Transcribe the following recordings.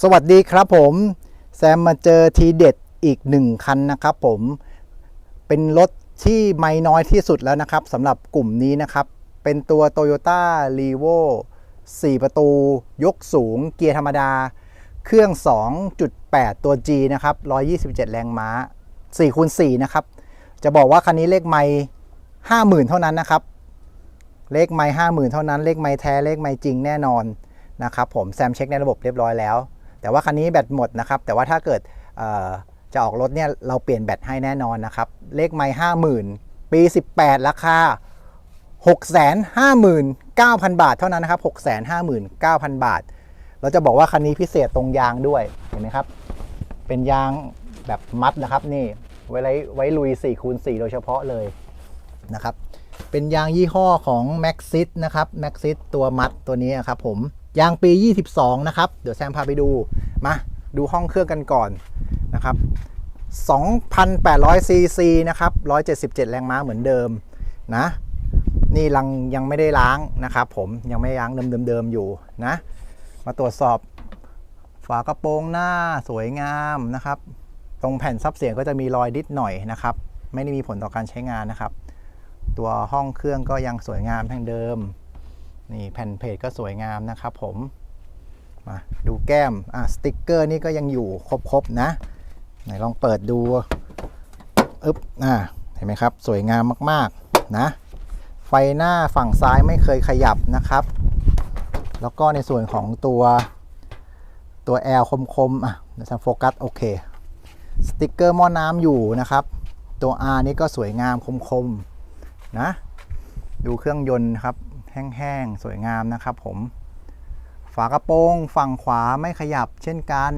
สวัสดีครับผมแซมมาเจอทีเด็ดอีกหนึ่งคันนะครับผมเป็นรถที่ไม่น้อยที่สุดแล้วนะครับสำหรับกลุ่มนี้นะครับ เป็นตัว Toyota r e v o 4 ประตู ยกสูง เกียร์ธรรมดา เครื่อง 2.8 ตัว G นะครับ 127 แรงม้า4คูณ4นะครับ จะบอกว่าคันนี้เลขไม่50,000 เท่านั้นนะครับ เลขไม่50,000 เท่านั้น เลขไม่แท้เลขไม่จริงแน่นอนนะครับผมแซมเช็คในระบบเรียบร้อยแล้ว แต่ว่าคันนี้แบตหมดนะครับ แต่ว่าถ้าเกิดจะออกรถเนี่ยเราเปลี่ยนแบตให้แน่นอนนะครับ เลขไม่50,000ปี 18 ราคา 659,000 บาทเท่านั้นนะครับ 659,000 บาท เราจะบอกว่าคันนี้พิเศษตรงยางด้วย เห็นไหมครับ เป็นยางแบบมัดนะครับนี่ ไว้ไว้ไว้ลุย4คูณ4โดยเฉพาะเลยนะครับ เป็นยางยี่ห้อของ Maxxis นะครับ Maxxis ตัวมัดตัวนี้ครับผม ยางปี 22 นะครับ เดี๋ยวแซมพาไปดู มาดูห้องเครื่องกันก่อนนะครับ 2,800ซีซีนะครับ 177 แรงม้าเหมือนเดิมนะ นี่ลังยังไม่ได้ล้างนะครับ ผมยังไม่ล้างเดิมๆอยู่นะ มาตรวจสอบฝากระโปรงหน้าสวยงามนะครับ ตรงแผ่นซับเสียงก็จะมีรอยดิดหน่อยนะครับ ไม่ได้มีผลต่อการใช้งานนะครับ ตัวห้องเครื่องก็ยังสวยงามทั้งเดิม นี่แผ่นเพจก็สวยงามนะครับผม มาดูแก้ม อะสติกเกอร์นี่ก็ยังอยู่ครบๆนะ ไหนลองเปิดดูอึ๊บอ่าเห็นไหมครับ สวยงามมากๆนะ ไฟหน้าฝั่งซ้ายไม่เคยขยับนะครับ แล้วก็ในส่วนของตัวตัว L คมๆ อะเดี๋ยวจะโฟกัสโอเคสติกเกอร์หม้อน้ำอยู่นะครับ ตัว R นี่ก็สวยงามคมๆ นะ ดูเครื่องยนต์ครับ แห้งๆ สวยงามนะครับผม ฝากระโปรงฝั่งขวาไม่ขยับเช่นกัน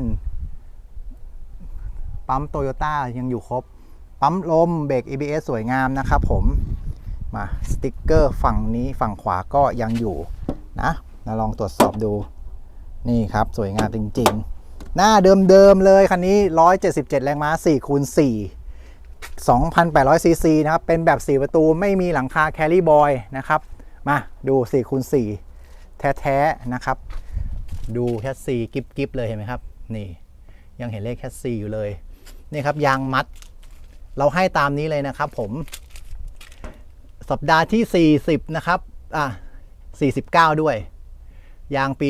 ปั๊มโตโยต้ายังอยู่ครบ ปั๊มลมเบรก ABS สวยงามนะครับผม มาสติกเกอร์ฝั่งนี้ฝั่งขวาก็ยังอยู่นะมาลองตรวจสอบดู นี่ครับสวยงามจริงๆ หน้าเดิมๆเลยคันนี้ 177 แรงม้า4คูณ4 2,800ซีซีนะครับ เป็นแบบ 4 ประตูไม่มีหลังคาแคลรี่บอยนะครับ มาดู4คูณ4แท้ๆนะครับ ดูแคสซีกิบกิบเลยเห็นไหมครับ นี่ ยังเห็นเลขแคสซีอยู่เลย นี่ครับยางมัด เราให้ตามนี้เลยนะครับผม สัปดาห์ที่ 40 นะครับ อะ 49 ด้วย ยางปี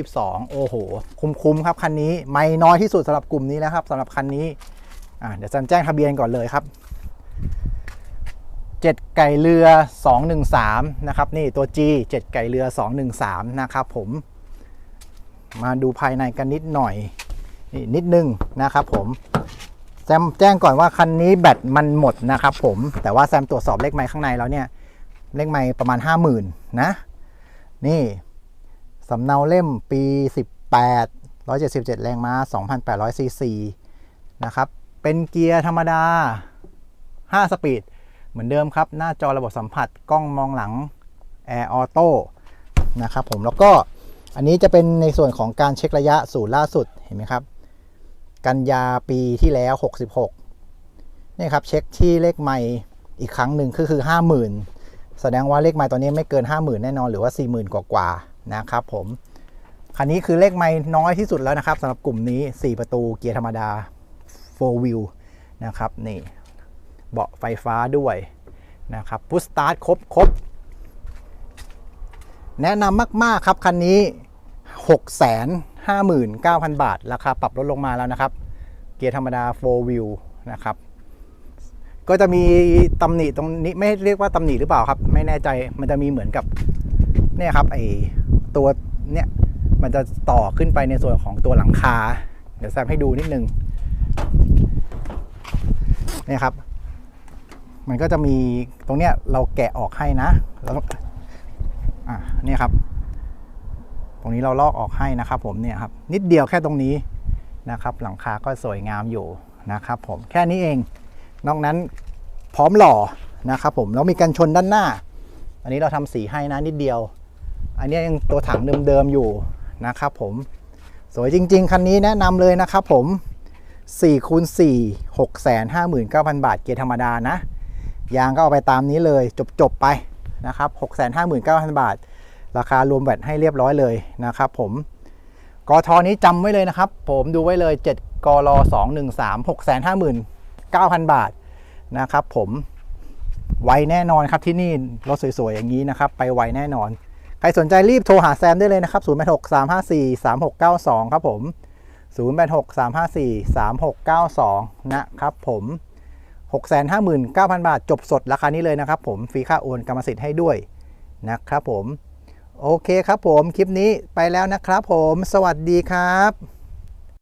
2022 โอ้โห คุ้มๆครับคันนี้ ไม่น้อยที่สุดสำหรับกลุ่มนี้นะครับสำหรับคันนี้อะเดี๋ยวแซมแจ้งทะเบียนก่อนเลยครับ 7 ไก่เรือ 213 นะครับ นี่ตัว G 7 ไก่เรือ 213 นะครับผม มาดูภายในกันนิดหน่อยนี่นิดนึงนะครับผม แซมแจ้งก่อนว่าคันนี้แบตมันหมดนะครับผม แต่ว่าแซมตรวจสอบเลขไม้ข้างในแล้วเนี่ย เลขไม้ประมาณ 50,000 นะ นี่สำเนาเล่มปี 18 177 แรงม้า 2,800ซีซีนะครับ เป็นเกียร์ธรรมดา 5 สปีด เหมือนเดิมครับ หน้าจอระบบสัมผัสกล้องมองหลัง Air Auto นะครับผมแล้วก็อันนี้จะเป็นในส่วนของการเช็คระยะศูนย์ล่าสุดเห็นไหมครับ กันยาปีที่แล้ว 66นี่ครับเช็คที่เลขไมล์อีกครั้งหนึ่งคือคือ 50,000 แสดงว่าเลขไมล์ตอนนี้ไม่เกิน 50,000 แน่นอนหรือว่า 40,000 กว่ากว่านะครับผมคันนี้คือเลขไมล์น้อยที่สุดแล้วนะครับสำหรับกลุ่มนี้ 4 ประตูเกียร์ธรรมดา 4 wheel นะครับนี่ เบาะไฟฟ้าด้วยนะครับพุชสตาร์ทครบครบแนะนำมาก ๆ ครับ คันนี้ 659,000 บาท ราคาปรับลดลงมาแล้วนะครับ เกียร์ธรรมดา 4 wheel นะครับ ก็จะมีตำหนิตรงนี้ไม่เรียกว่าตำหนิหรือเปล่าครับ ไม่แน่ใจมันจะมีเหมือนกับเนี่ยครับไอตัวเนี่ยมันจะต่อขึ้นไปในส่วนของตัวหลังคา เดี๋ยวแซมให้ดูนิดนึงเนี่ยครับ มันก็จะมีตรงเนี้ยเราแกะออกให้นะแล้วอะเนี่ยครับ ตรงนี้เราลอกออกให้นะครับ ผมเนี่ยครับนิดเดียวแค่ตรงนี้นะครับ หลังคาก็สวยงามอยู่นะครับ ผมแค่นี้เอง นอกนั้นพร้อมหล่อนะครับผมแล้วมีกันชนด้านหน้า อันนี้เราทำสีให้นะนิดเดียว อันนี้ยังตัวถังเดิมๆอยู่นะครับผมสวยจริง ๆ คันนี้แนะนำเลยนะครับผม4คูณ4 659,000 บาท เกียร์ธรรมดานะ ยางก็เอาไปตามนี้เลยจบๆไปนะครับ 659,000 บาท ราคารวมแบตให้เรียบร้อยเลยนะครับผมกทนี้จำไว้เลยนะครับ ผมดูไว้เลย 7กร213 659,000 บาทนะครับผมไวแน่นอนครับที่นี่รถสวยๆอย่างนี้นะครับ ไปไวแน่นอน ใครสนใจรีบโทรหาแซมได้เลยนะครับ 086 354 3692 ครับผม 086 354 3692 นะครับผม 659,000 บาท จบสดราคานี้เลยนะครับผมฟรีค่าโอนกรรมสิทธิ์ให้ด้วยนะครับผม โอเคครับผม คลิปนี้ไปแล้วนะครับผม สวัสดีครับ